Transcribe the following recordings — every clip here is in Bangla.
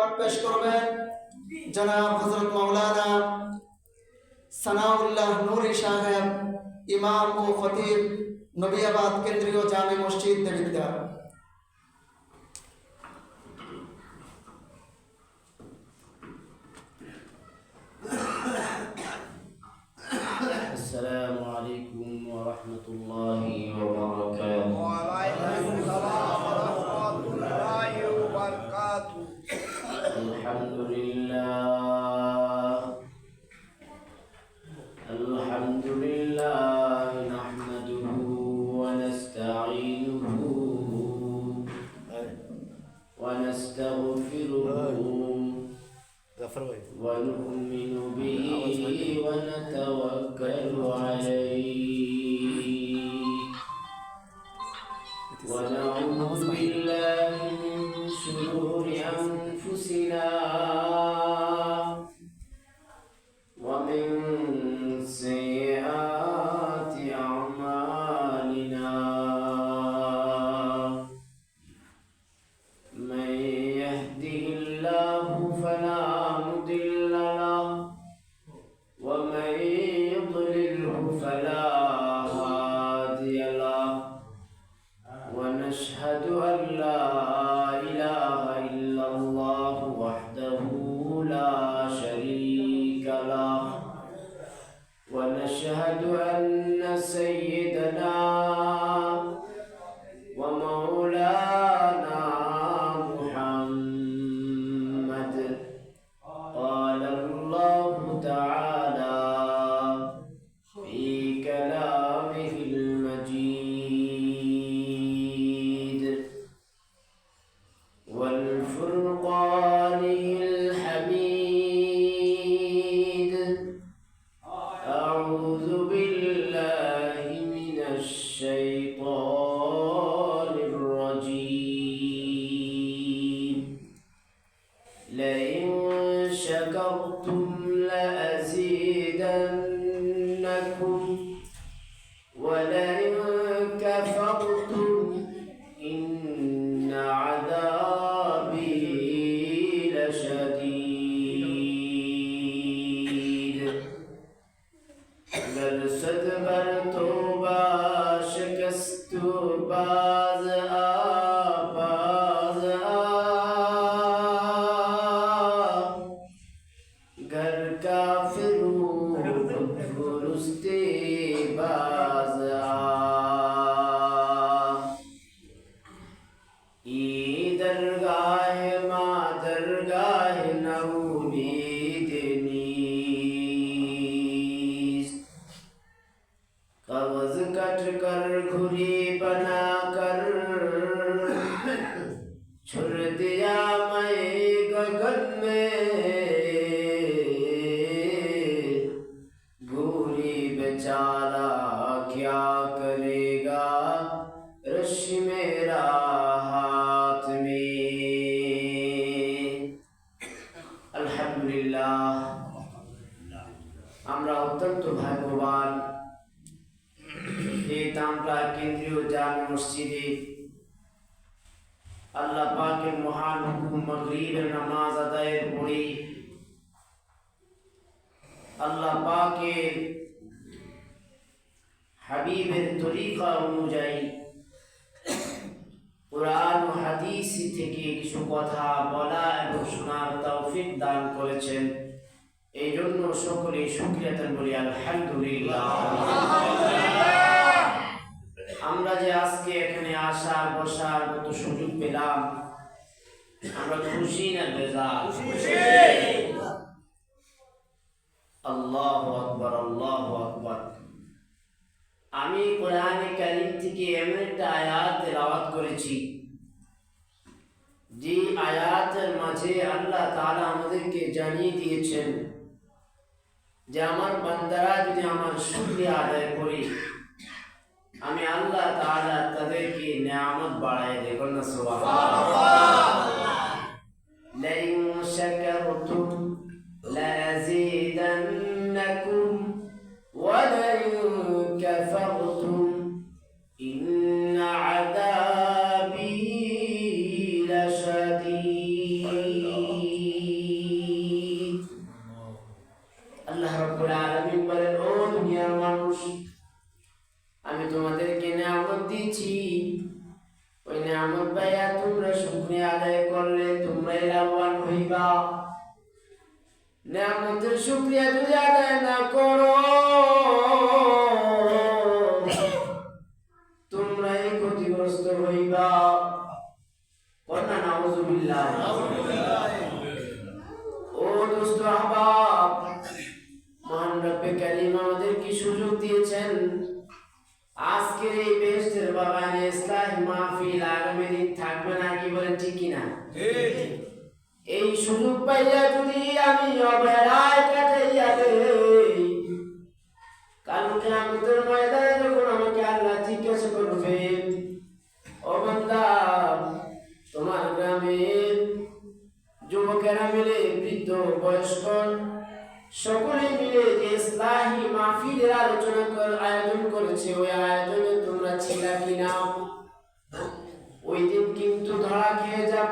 পেশ করবেন জনাব হজরত মাওলানা সানাউল্লাহ নুরি সাহেব ইমাম ও খতিব নবিয়াবাদ কেন্দ্রীয় জামে মসজিদ দেবিদ্যা السلام عليكم ورحمة الله وبركاته ونؤمن به ونتوكل عليه. ونعوذ أشهد أن I colour হাবিবের তরিকা অনুযায়ী কোরআন হাদিস থেকে কিছু কথা বলা এবং শোনার তৌফিক দান করেছেন। এই জন্য সকলে সুক্রিয়াতেন বলি আলহামদুলিল্লাহ। আমরা যে আজকে এখানে আসার বসার মতো সুযোগ পেলাম আমরা খুশি না বেজার আল্লাহ আকবর আল্লাহ আকবর। আমি কোরআনে কারিম থেকে এমন একটা আয়াত তেলাওয়াত করেছি। যে আয়াতের মাঝে আল্লাহ তাআলা আমাদেরকে জানিয়ে দিয়েছেন যে, আমার বান্দারা যদি আমার শুকরিয়া আদায় করি, আমি আল্লাহ তাআলা তাদেরকে নিয়ামত বাড়ায় দেখুন না সুবহানাল্লাহ। ক্ষতিগ্রস্ত হইবা নাউজুবিল্লাহ ও দোস্ত আহবাব মহান রব্বে কালিম আমাদের সুযোগ দিয়েছেন? আজকের এই বেহেশতের বাগানে ইসলাহি মাহফিল আগামী দিন থাকবে না কি বলেন ঠিক কিনা? এই সুযোগ পাইয়া যদি আমি অবহেলায় যুবকেরা মিলে বৃদ্ধ, বয়স্ক, সকলে মিলে ইসলাহি মাহফিলের আলোচনা আয়োজন করেছে, ওই আয়োজনে তোমরা ছিলা কিনা? ওই দিন কিন্তু ধরা খেয়ে যাব।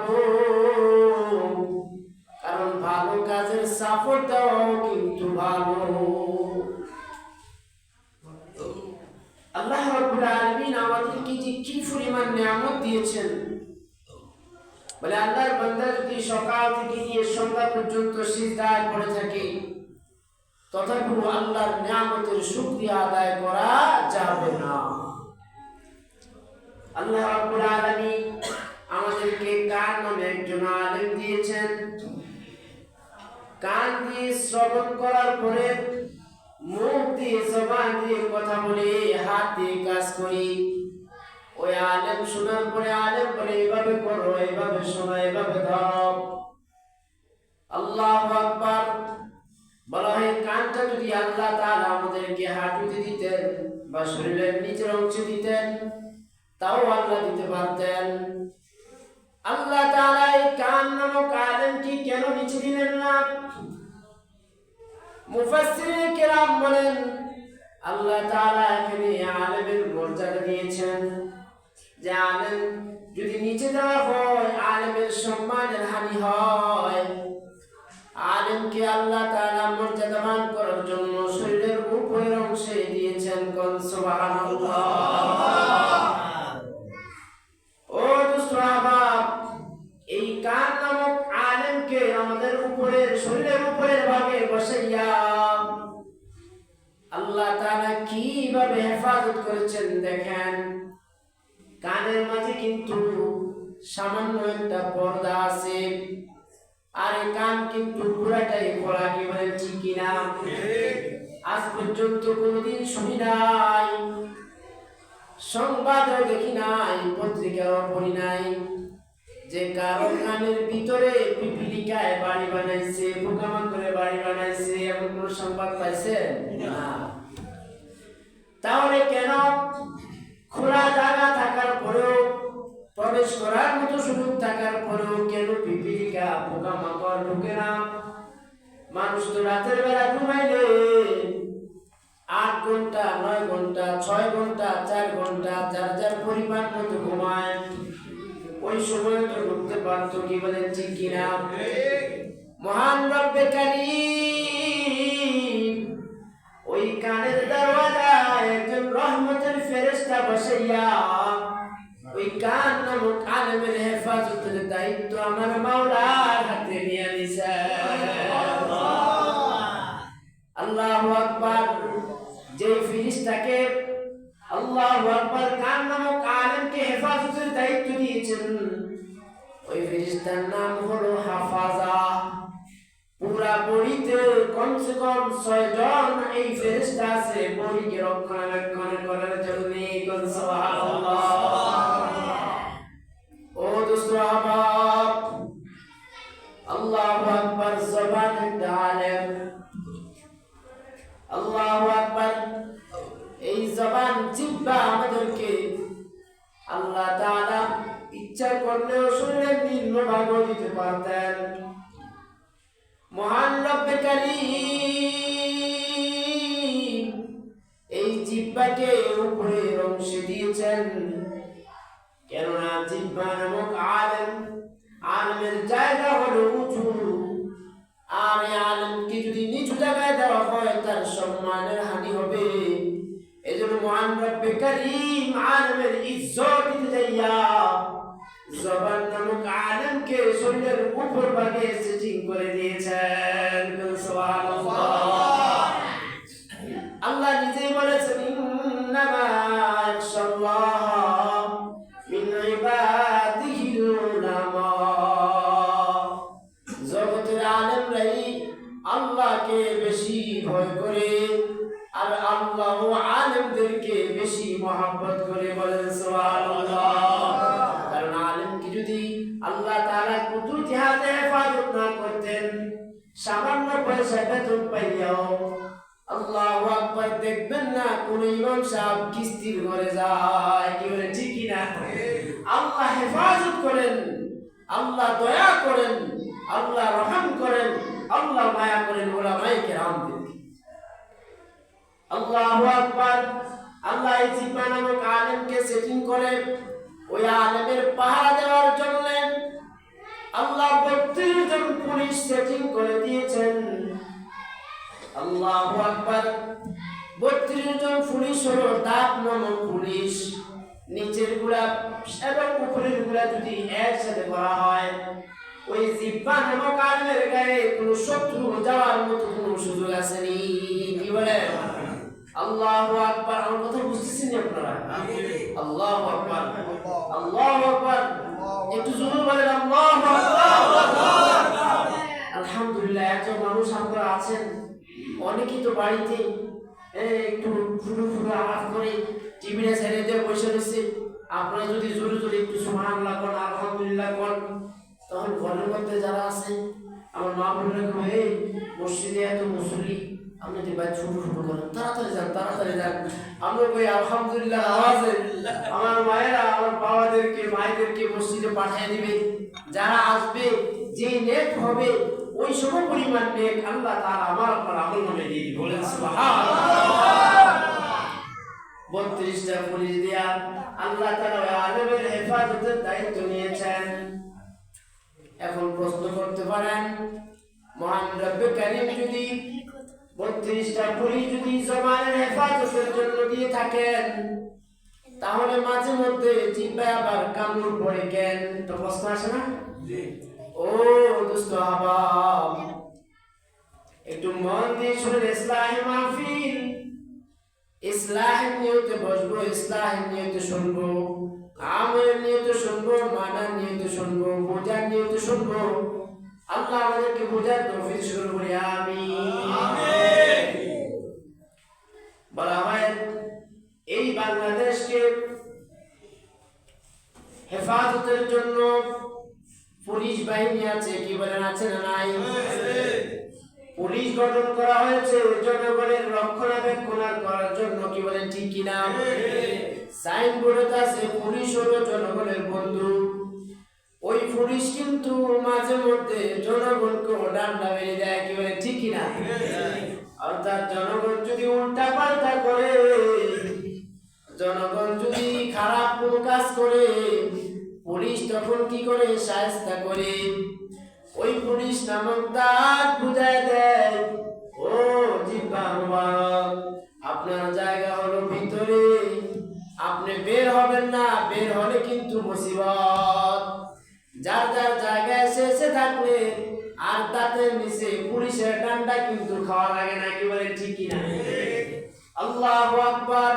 পর্যন্ত সিজদায় পড়ে থাকে। তথাপিও আল্লাহর নিয়ামতের শুকরিয়া আদায় করা যাবে না। আল্লাহ রাব্বুল আলামিন আমাদেরকে কান নামে একজন আলেম দিয়েছেন। কান দিয়ে শ্রবণ করার পরে মুখ দিয়ে জবান দিয়ে কথা বলি হাত দিয়ে কাজ করি। ওই আলেম শোনার পরে আলেম বলে এভাবে করো, এইভাবে শোনো এভাবে ধরো। আল্লাহ আকবার। বলা হয়, কানটা যদি আল্লাহ তাআলা আমাদেরকে হাঁটুতে দিতেন বা শরীরের নিচের অংশে দিতেন, তাও আল্লাহ দিতে পারতেন। আল্লাহ তাআলা এই কান নামক আলেমটি কেন নিচে দিলেন না? মুফাসসিরিন কিরাম বলেন, আল্লাহ তাআলা এখানে আলেমের মর্যাদা দিয়েছেন। যে আলেম যদি নিচে দেওয়া হয়, আলেমের সম্মানের হানি হয়। আলেমকে আল্লাহ তাআলা মর্যাদাবান করার জন্য শরীরের উপরের অংশে দিয়েছেন কোন? সুবহানাল্লাহ। ও এই কান নামক আলেমকে আমাদের উপরের, শরীরের উপরের ভাগে বসাইয়া আল্লাহ তাআলা কীভাবে হেফাজত করেছেন দেখেন? কানের মাঝে কিন্তু সামান্য একটা পর্দা আছে। আর কান কিন্তু পুরাটাই খোলা কি বলে ঠিক কিনা আজ পর্যন্ত কোনোদিন শুনি নাই সংবাদও দেখি নাই পত্রিকাও পড়ি নাই। যে কারও ভিতরে পিপিলিকায় বাড়ি বানাইছে, পোকামাকড়ে বাড়ি বানাইছে, এমন কোন সংবাদ পাইছেন? না। তাহলে কেন? খোলা জায়গা থাকার পরেও প্রবেশ করার মতো সুযোগ থাকার পরেও কেন পিপিলিকা পোকামাকড় ঢুকে না? মানুষ তো রাতের বেলা ঘুমাইলে। আট ঘণ্টা, নয় ঘণ্টা, ছয় ঘণ্টা, চার ঘণ্টা, যার যার পরিমাণ মতো ঘুমায়। ওই সময় তো ঢুকতে পারতো কি বলেন ঠিক কিনা? মহান রব্বে ওই কানের দরওয়াজায় একজন রহমতের ফেরেশতা বসাইয়া ওই কান নামক আলেমের হেফাজতের দায়িত্ব আমার মাওলার হাতে নিয়ে নিছে। আল্লাহু আকবার। যে ফিরিস্তাকে আল্লাহু আকবার কান নামক আলেমকে হেফাজতের দায়িত্ব দিয়েছেন, ওই ফিরিস্তার নাম হলো হাফাজা। পুরা বড়িতে কমসে কম ছয় জন এই ফেরেশতা আছে, বড়িকে রক্ষণাবেক্ষণ করার জন্য জিব্বা আমাদেরকে আল্লাহ তাআলা ইচ্ছা করলেও শরীরের নিম্ন ভাগ দিতে পারতেন। মহান এই জিব্বাকে উপরের অংশে দিয়েছেন। কেননা জিব্বা নামক আলেম, আলেমের জায়গা হলো উঁচু। আর আলেমকে যদি নিচু জায়গায় দেওয়া হয়, তার সম্মানের হানি হবে। মহান রব্বে করিম, আলমের ইজ্জত দিতে যাইয়া জবান নামক আলমকে শরীরের উপর ভাগে সেটিং করে দিয়েছেন পাইয়াও আল্লাহু আকবার দেখবেন না, কোন ইমাম সাহেব কিস্তির ঘরে যায়, কি বলে, ঠিকই না। আল্লাহ হেফাজত করেন, আল্লাহ দয়া করেন, আল্লাহ রহম করেন, আল্লাহ মায়া করেন ওলামায়ে কেরামদেরকে আল্লাহু আকবার, আল্লাহ এই নামক আলেমকে সেটিং করে, ওই আলেমের পাহারা দেওয়ার জন্য আল্লাহ বত্রিশ জন পুলিশ সেটিং করে দিয়েছেন। আল্লাহু আকবার। বত্রিশ জন পুলিশ হলো ডাক নামক পুলিশ। নিচেরগুলা এবং উপরেরগুলা যদি একসাথে করা হয়, ওই জিব্বা নামক গায়ে কোনো শত্রু যাওয়ার মতো কোনো সুযোগ আসেনি। কি বলে? আল্লাহু আকবার। আমার কথা বুঝতেছেন আপনারা? আল্লাহু আকবার। আল্লাহু আকবার। একটু বলেন, আল্লাহু আকবার। আলহামদুলিল্লাহ, একজন মানুষ আপনারা আছেন। অনেকেই তো বাড়িতে একটু ফুরু ফুরু আওয়াজ করে টিভিটা ছেড়ে দিয়ে বসে রয়েছে। আপনারা যদি জোরে জোরে একটু সুবহানাল্লাহ কোন আলহামদুলিল্লাহ কোন তখন ঘরের মধ্যে যারা আছে, আমার মা বোনেরা কবে মসজিদে এত আপনি যে ভাই ছোট ছোট করেন, তাড়াতাড়ি যান তাড়াতাড়ি যান। আমরা কই আলহামদুলিল্লাহ আওয়াজে আমার মায়েরা, আমার বাবাদেরকে, মায়েদেরকে মসজিদে পাঠিয়ে দিবে। যারা আসবে যে নেক হবে, ওই সম পরিমাণ নেক আল্লাহ তাআলা আমার আপনার আমল নামে দিয়ে দিবে বলেন বত্রিশটা পুলিশ দিয়া আল্লাহ তাআলা ওই হেফাজতের দায়িত্ব নিয়েছেন। এখন প্রশ্ন করতে পারেন, মহান রব্বে কারিম যদি বত্রিশটা পুলিশ যদি জমানের হেফাজতের জন্য দিয়ে থাকেন, তাহলে মাঝে মধ্যে জিব্বায় আবার কামড় পড়ে কেন? তো প্রশ্ন আসে না? ও দুষ্ট আবাব একটু মন দিয়ে শুনে ইসলাহি মাহফিল। ইসলাহের নিয়তে বসবো ইসলাহের নিয়তে শুনব আমলের নিয়তে শুনব মানার নিয়তে শুনব বোঝার নিয়তে শুনব। আল্লাহ আমাদেরকে বোঝার তৌফিক শুরু করি আমি বলা হয় এই বাংলাদেশকে হেফাজতের জন্য পুলিশ বাহিনী আছে কি বলেন আছে না নাই? পুলিশ গঠন করা হয়েছে জনগণের রক্ষণাবেক্ষণ করার জন্য কি বলেন ঠিক কিনা সাইনবোর্ডে আছে পুলিশ হলো জনগণের বন্ধু। ওই পুলিশ কিন্তু মাঝে মধ্যে জনগণকে ডান্ডা মেরে দেয় কি বলে ঠিক কিনা অর্থাৎ জনগণ যদি উল্টা পাল্টা করে জনগণ যদি খারাপ কোনো কাজ করে পুলিশ তখন কি করে? সাহায্য করে। ওই পুলিশ নামক দাঁত বুঝায় দেয়। ও জিব্বা আপনার জায়গা হলো ভিতরে। আপনি বের হবেন না, বের হলে কিন্তু মুসিবত। যার যার জায়গায় এসে এসে থাকলে, আর তাতে নিচে পুলিশের ডান্ডা কিন্তু খাওয়া লাগে না কি বলে ঠিকই না। আল্লাহু আকবার।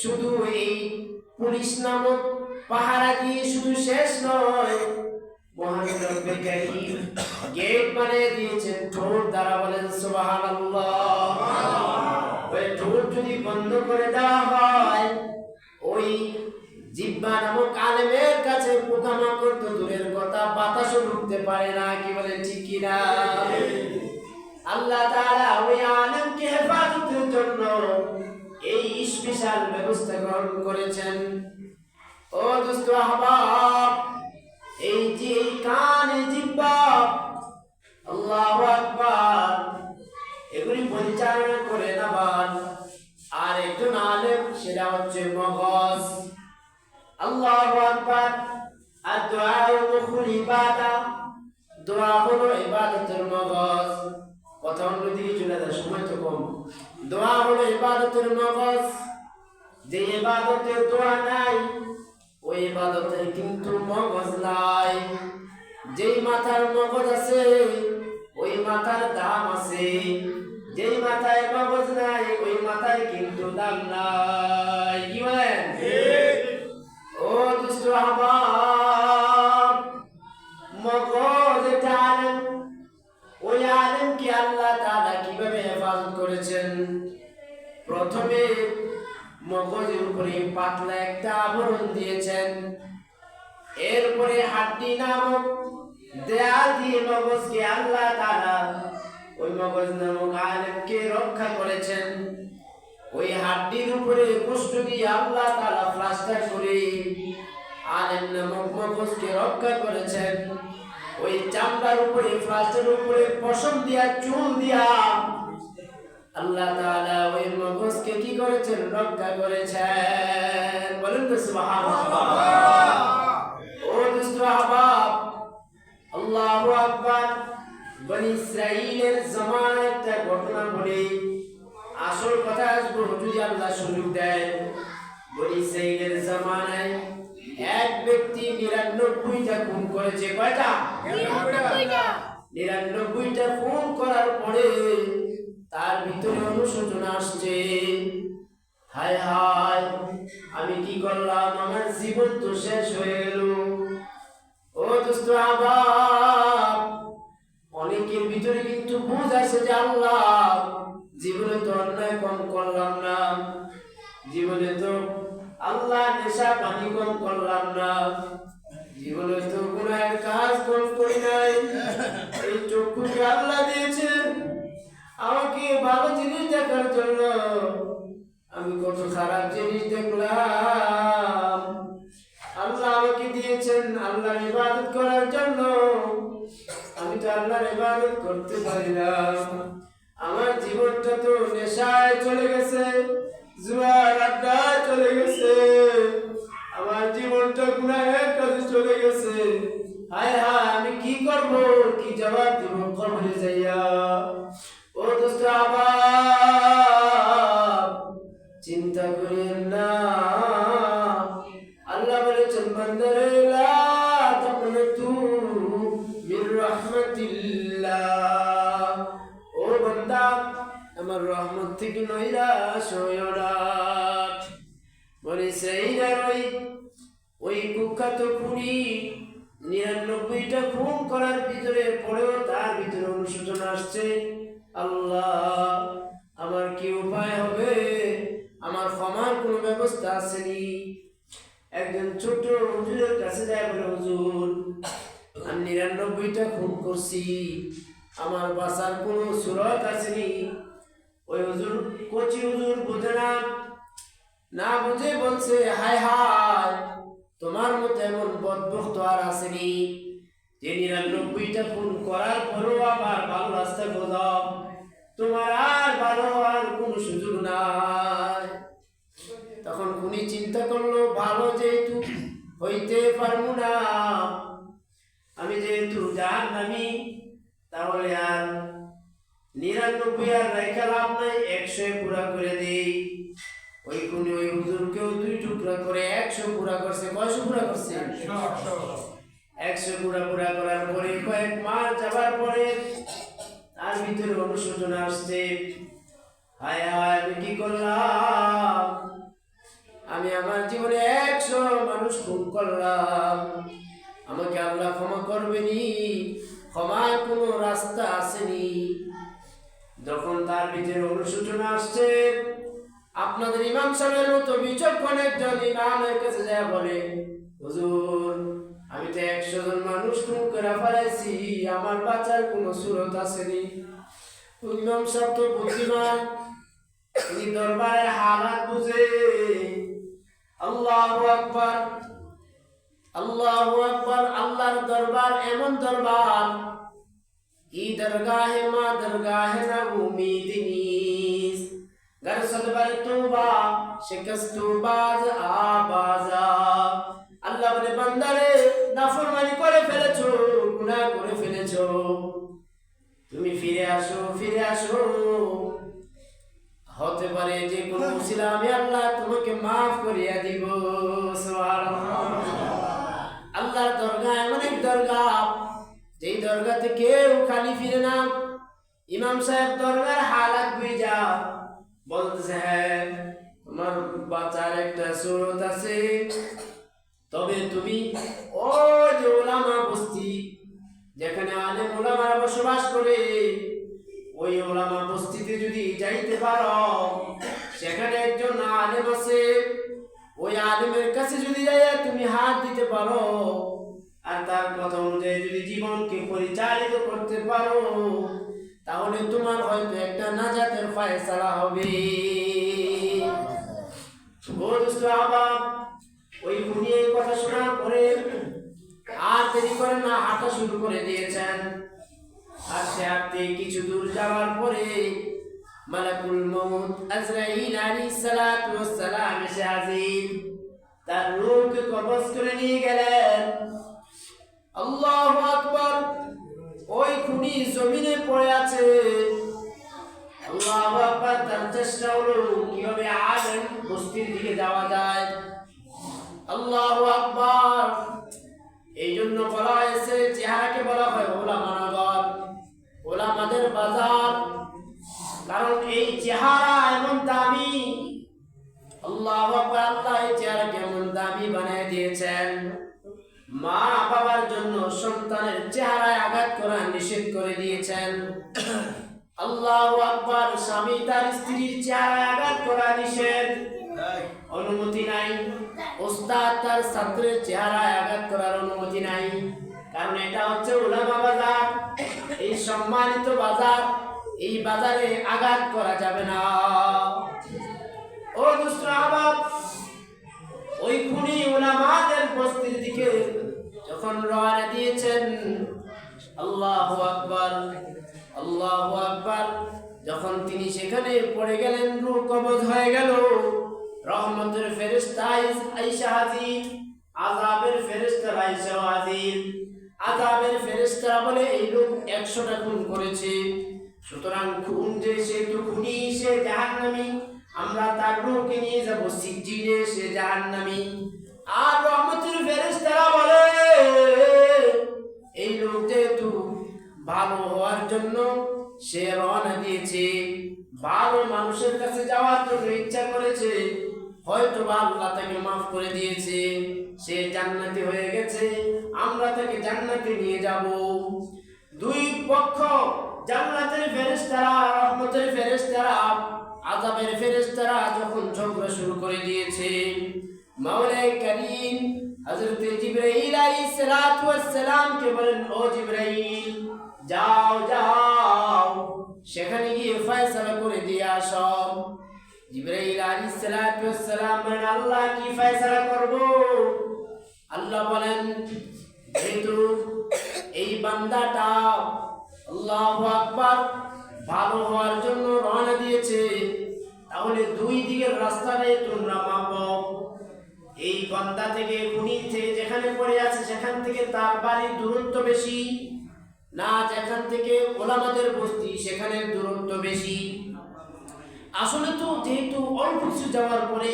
শুধু এই পুলিশ নামক পাহারা দিয়ে শুধু শেষ নয় মহান রব্বে কারীম গেট বানিয়ে দিয়েছেন ঠোঁট দ্বারা বলেন সুবহানাল্লাহ। ওই ঠোঁট যদি বন্ধ করে দেওয়া হয় ওই জিব্বা নামক আলেমের কাছে পোকামাকড় তো দূরের কথা বাতাসও ঢুকতে পারে না কি বলে ঠিক না? আল্লাহ তাআলা ওই আলেমকে হেফাজতের জন্য এই স্পেশাল ব্যবস্থা গ্রহণ করেছেন। ও দোস্ত আহবাব, এই যে এই কান জিব্বা, আল্লাহু আকবার, এগুলি পরিচালনা করে নেবার আর একজন আলেম সেটা হচ্ছে মগজ। আল্লাহু আকবার আর দোয়া মুখুল ইবাদা দোয়া হলো মগজ। কথা চলে যায় সময় তো কম। দোয়া হলো ইবাদতের মগজ। যে ইবাদতে দোয়া নাই ওই ইবাদতে কিন্তু মগজ নাই। যেই মাথার মগজ আছে ওই মাথার দাম আছে। যেই মাথায় মগজ নাই ওই মাথায় কিন্তু দাম নাই। কি বলেন? ও দুষ্ট আহবাব প্রথমে মগজের উপরে পাতলা একটা আবরণ দিয়েছেন। এরপরে হাড্ডি নামক দেয়াল দিয়ে মগজকে আল্লাহ তাআলা ওই মগজ নামক আলেমকে রক্ষা করেছেন। ওই হাড্ডির উপরে কুষ্ঠ দিয়ে আল্লাহ তাআলা প্লাস্টার করে আলেম নামক মগজকে রক্ষা করেছেন। ওই চামড়ার উপরে প্লাস্টার উপরে পশম দিয়া, চুল দিয়া আল্লাহ তাআলা ওই মগজকে কি করেছেন? রক্ষা করেছেন। বলেন তো সুবহানাল্লাহ। ও দুষ্ট আহবাব আল্লাহু আকবার। বনি ইসরাইলের জামানায় একটা ঘটনা বলি আসল কথা আসব যদি আল্লাহ সুযোগ দেয়। বনি ইসরাইলের জামানায় এক ব্যক্তি নিরানব্বইটা খুন করেছে। কয়টা? নিরানব্বইটা খুন করার পরে তার ভিতরে অনুশোচনা আসছে। হায় হায়, আমি কি করলাম? আমার জীবন তো শেষ হয়ে গেল ও দোস্ত আবার অনেকের ভিতরে কিন্তু বুঝ আছে যে আল্লাহ, জীবনে তো অন্যায় কম করলাম না। জীবনে তো আল্লাহ নেশা পানি কম করলাম না। জীবনে তো গুনাহের কাজ কম করি নাই। এই চক্ষুকে আল্লাহ দিয়েছেন আমাকে ভালো জিনিস দেখার জন্য আমি কত খারাপ জিনিস দেখলাম। আল্লাহ আমাকে দিয়েছেন, আল্লাহর ইবাদত করার জন্য। আমি তো আল্লাহর ইবাদত করতে পারি না। আমার জীবনটা তো নেশায় চলে গেছে, জুয়ার আড্ডায় চলে গেছে। আমার জীবনটা গুনাহের কাজে চলে গেছে। হায় হায়, আমি কি করব? কি জবাব দিব কবরে যাইয়া? থেকে নৈরাশ হইও না বলে সেইদার ওই ওই কুখ্যাত খুনি, নিরানব্বইটা খুন করার ভিতরে পড়েও তার ভিতরে অনুশোচনা আসছে। আল্লাহ, আমার কি উপায় হবে? আমার ক্ষমার কোনো ব্যবস্থা আসেনি। একজন ছোট হুজুরের কাছে যায়, বলে, হুজুর, আমি নিরানব্বইটা খুন করছি। আমার বাসার কোনো সুরত আসেনি। ওই হুজুর, কচি হুজুর বোঝে না না বুঝে বলছে, হায় হায়, তোমার মতো এমন বদভক্ত আর আসেনি। যে নিরানব্বইটা খুন করার পরও আবার ভালো রাস্তা খোঁজাও, তোমার আর ভালো হওয়ার কোনো সুযোগ নাই। তখন খুনি চিন্তা করল, ভালো যেহেতু হইতে পারব না, আমি যেহেতু জান আমি তাহলে আর নিরানব্বই আর রেখা লাভ নাই একশো পুরা করে দিই। ওই খুনি, ওই হুজুরকেও দুই টুকরা করে একশো পুরা করছে। কয়শো পুরা করছে? একশো পুরা পুরা করার পরে কয়েক মাস যাবার পরে তার ভিতরে অনুশোচনা আসছে। হায় হায়, আমি কি করলাম? আমি আমার জীবনে একশো মানুষ খুন করলাম। আমাকে আল্লাহ ক্ষমা করবেনি ক্ষমার কোনো রাস্তা আসেনি। যখন তার ভিতরে অনুশোচনা আসছে, আপনাদের ইমাম সাহেবের মতো বিচক্ষণ একজন ইমামের কাছে যায় বলে, হুজুর, আমি তো একশো জন মানুষ আমার বাঁচার কোনো সুরত আসেনি। ইমাম সাহেব তো বুদ্ধিমান, তিনি দরবারের হালাত বুঝে, আল্লাহু আকবার আল্লাহু আকবার, আল্লাহর দরবার এমন দরবার ای দরগাহে মা দরগাহে را امید نیست گر صد بر توبہ شکست باز আল্লাহ বলে বান্দারে নাফরমানি করে ফেলেছো গুনাহ করে ফেলেছো তুমি ফিরে আসো ফিরে আসো হতে পারে যে কোনো মুসিলা আমি আল্লাহ তোমাকে মাফ করিয়া দিব ইমাম সাহেব দরগার হালাত বুঝা বলতেছে হ্যাঁ তোমার বাচ্চার একটা সুরত আছে। তবে তুমি ও যে ওলামা বস্তি, যেখানে আলেম ওলামারা বসবাস করে, ওই ওলামা বস্তিতে যদি যাইতে পারো, সেখানে একজন আলেম আছে। ওই আলেমের কাছে যদি যাইয়া তুমি হাত দিতে পারো, আর তার কথা অনুযায়ী যদি জীবনকে পরিচালিত করতে পারো তাহলে তোমার হয়তো একটা নাজাতের ফয়সালা হবে। ওই এই কথা শোনার পরে আর দেরি করে না হাঁটা শুরু করে দিয়েছেন। হাঁটতে হাঁটতে কিছু দূর যাওয়ার পরে মালাকুল মউত আজরাইল আলাইহিস সালাতু ওয়াস সালাম এসে হাজির। তার কবজ করে নিয়ে গেলেন। আল্লাহু আকবার। ওই খুনি জমিনে পড়ে আছে। তার চেষ্টা হলো কীভাবে বস্তির দিকে যাওয়া যায়। আল্লাহু এই জন্য বলা হয়েছে, চেহারাকে বলা হয় ওলামানগর ওলামাদের বাজার। কারণ এই চেহারা এমন দামি। আল্লাহ আকবার আল্লাহ এই দামি বানিয়ে দিয়েছেন। মা বাবার করা নিষেধ করে দিয়েছেন। আল্লাহ আকবার স্বামী তার স্ত্রীর করা নিষেধ। অনুমতি নাই। ওস্তাদ তার ছাত্রের চেহারায় আঘাত করার অনুমতি নাই। কারণ এটা হচ্ছে উলামা বাজার। এই সম্মানিত বাজার এই বাজারে আঘাত করা যাবে না। ও দুষ্ট আবাব ওই খুনি উলামাদের বস্তির দিকে যখন রওনা দিয়েছেন আল্লাহু আকবার আল্লাহু আকবার। যখন তিনি সেখানে পড়ে গেলেন কবজ হয়ে গেল। রহমতের ফেরেশতা আইসা হাজির, আযাবের ফেরেশতা আইসা হাজির। আযাবের ফেরেশতা বলে, এই লোক 100টা খুন করেছে। সুতরাং খুন যে সে তো খুনি সে জাহান্নামী। আমরা তার রূহকে নিয়ে যাব সিজিনে সে জাহান্নামী। আর রহমতের ফেরেশতারা বলে ভালো হওয়ার জন্য সে রওনা দিয়েছে। ভালো মানুষের কাছে যাওয়ার জন্য ইচ্ছা করেছে। হয়তো বা আল্লাহ তাকে মাফ করে দিয়েছে। সে জান্নাতি হয়ে গেছে। আমরা তাকে জান্নাতে নিয়ে যাব। দুই পক্ষ জান্নাতের ফেরেশতারা, রহমতের ফেরেশতারা, আযাবের ফেরেশতারা যখন ঝগড়া শুরু করে দিয়েছে। মাওলাই করিম হযরত জিবরাইল আলাইহিস সালাতু ওয়াস সালাম কে বলেন, ও জিবরাইল যাও যাও। সেখানে গিয়ে ফয়সালা করে দিয়ে আসো। জিবরাইল আলাইহিস সালাতু সালাম বলেন, আল্লাহ, কি ফয়সালা করব? আল্লাহ বলেন, যেহেতু এই বান্দাটা আল্লাহু আকবার ভালো হওয়ার জন্য রওনা দিয়েছে, তাহলে দুই দিকের রাস্তাটাই তোমরা মাপো। এই বান্দা থেকে, খুনি থেকে যেখানে পড়ে আছে, সেখান থেকে তার বাড়ির দূরত্ব বেশি। না যেখান থেকে ওলামাদের বস্তি, সেখানে দূরত্ব বেশি। আসলে তো যেহেতু অল্প কিছু যাওয়ার পরে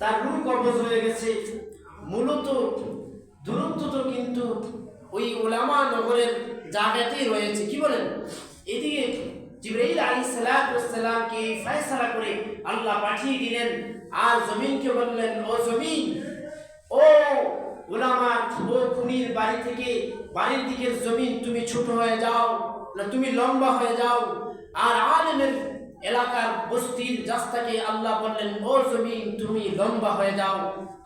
তার রূপ কবজ হয়ে গেছে, মূলত দূরত্ব তো কিন্তু ওই ওলামা নগরের জায়গাতেই রয়েছে। কি বলেন? এদিকে জিব্রাইল আলাইহিস সালামকে ফয়সালা করে আল্লাহ পাঠিয়ে দিলেন, আর জমিনকে বললেন, ও জমিন, ও ওলামা, ও খুনির বাড়ি থেকে বাড়ির দিকের জমিন তুমি ছোট হয়ে যাও, না তুমি লম্বা হয়ে যাও। আর আলেমের এলাকার বস্তির রাস্তাকে আল্লাহ বললেন, ও জমিন, তুমি লম্বা হয়ে যাও।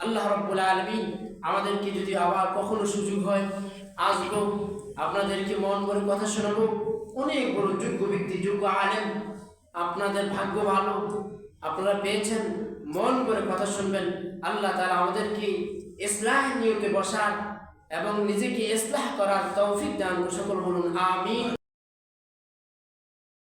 আল্লাহ রব্বুল আলমিন আমাদেরকে যদি আবার কখনো সুযোগ হয় আসব আপনাদেরকে মন করে কথা শোনাবো। অনেক বড় যোগ্য ব্যক্তি, যোগ্য আলেম, আপনাদের ভাগ্য ভালো, আপনারা পেয়েছেন। মন করে কথা শুনবেন। আল্লাহ তারা আমাদেরকে ইসলাহ নিয়তে বসার এবং নিজেকে ইসলাহ করার তৌফিক দান সকল বলুন আমিন।